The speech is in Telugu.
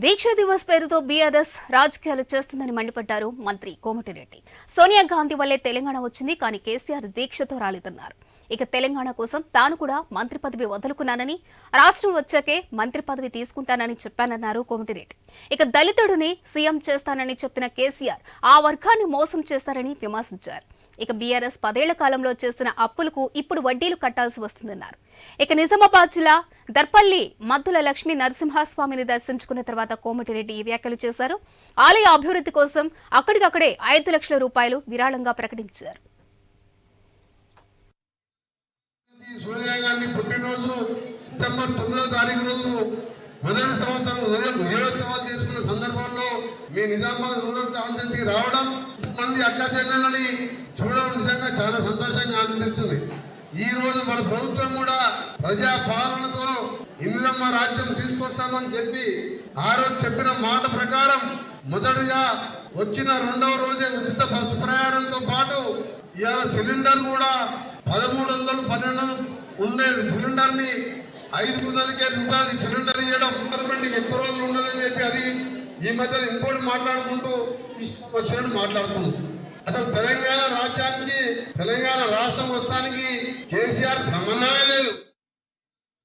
దీక్ష దివస్ పేరుతో బీఆర్ఎస్ రాజకీయాలు చేస్తుందని మండిపడ్డారు మంత్రి కోమటిరెడ్డి. సోనియా గాంధీ వల్లే తెలంగాణ వచ్చింది కానీ కేసీఆర్ దీక్షతో రాలేదన్నారు. ఇక తెలంగాణ కోసం తాను కూడా మంత్రి పదవి వదులుకున్నానని రాష్ట్రం వచ్చాకే మంత్రి పదవి తీసుకుంటానని చెప్పానన్నారు కోమటిరెడ్డి. ఇక దళితుడిని సీఎం చేస్తానని చెప్పిన కేసీఆర్ ఆ వర్గాన్ని మోసం చేస్తారని విమర్శించారు. ఇక బీఆర్ఎస్ పదేళ్ళ కాలంలో చేసిన అప్పులకు ఇప్పుడు వడ్డీలు కట్టాల్సి వస్తుందన్నారు. ఇక నిజామాబాద్ జిల్లా దర్పల్లి మద్దుల లక్ష్మీ నరసింహస్వామిని దర్శించుకున్న తర్వాత కోమటిరెడ్డి ఈ వ్యాఖ్యలు చేశారు. ఆలయ అభివృద్ధి కోసం అక్కడికక్కడే ఐదు లక్షల రూపాయలు విరాళంగా ప్రకటించారు. సోనియా గాంధీ పుట్టినరోజు డిసెంబర్ తొమ్మిదో తారీఖు రోజు మొదటి సంవత్సరం ఉదయం విజయోత్సవాలు చేసుకున్న సందర్భంలో మీ నిజామాబాద్ రూరల్ కాన్ఫరెన్స్కి రావడం మంది అక్క చెల్లెలని చూడడం నిజంగా చాలా సంతోషంగా అనిపిస్తుంది. ఈ రోజు మన ప్రభుత్వం కూడా ప్రజా పాలనతో ఇందిరమ్మ రాజ్యం తీసుకొస్తామని చెప్పి ఆ రోజు చెప్పిన మాట ప్రకారం మొదటిగా వచ్చిన రెండవ రోజే ఉచిత బస్సు ప్రయాణంతో పాటు ఇవాళ సిలిండర్ కూడా పదమూడు వందలు పన్నెండు ఉండే సిలిండర్ని ఐదు వందలకే రూపాయలు సిలిండర్ ఇవ్వడం గవర్నమెంట్ ఎక్కువ రోజులు ఉండదని చెప్పి అది ఈ మధ్యలో ఇంకోటి మాట్లాడుకుంటూ ఇష్టం వచ్చినట్టు మాట్లాడుతుంది అసలు తెలంగాణ రాజ్యానికి తెలంగాణ రాష్ట్రం వస్తానికి కేసీఆర్ సంబంధమే లేదు.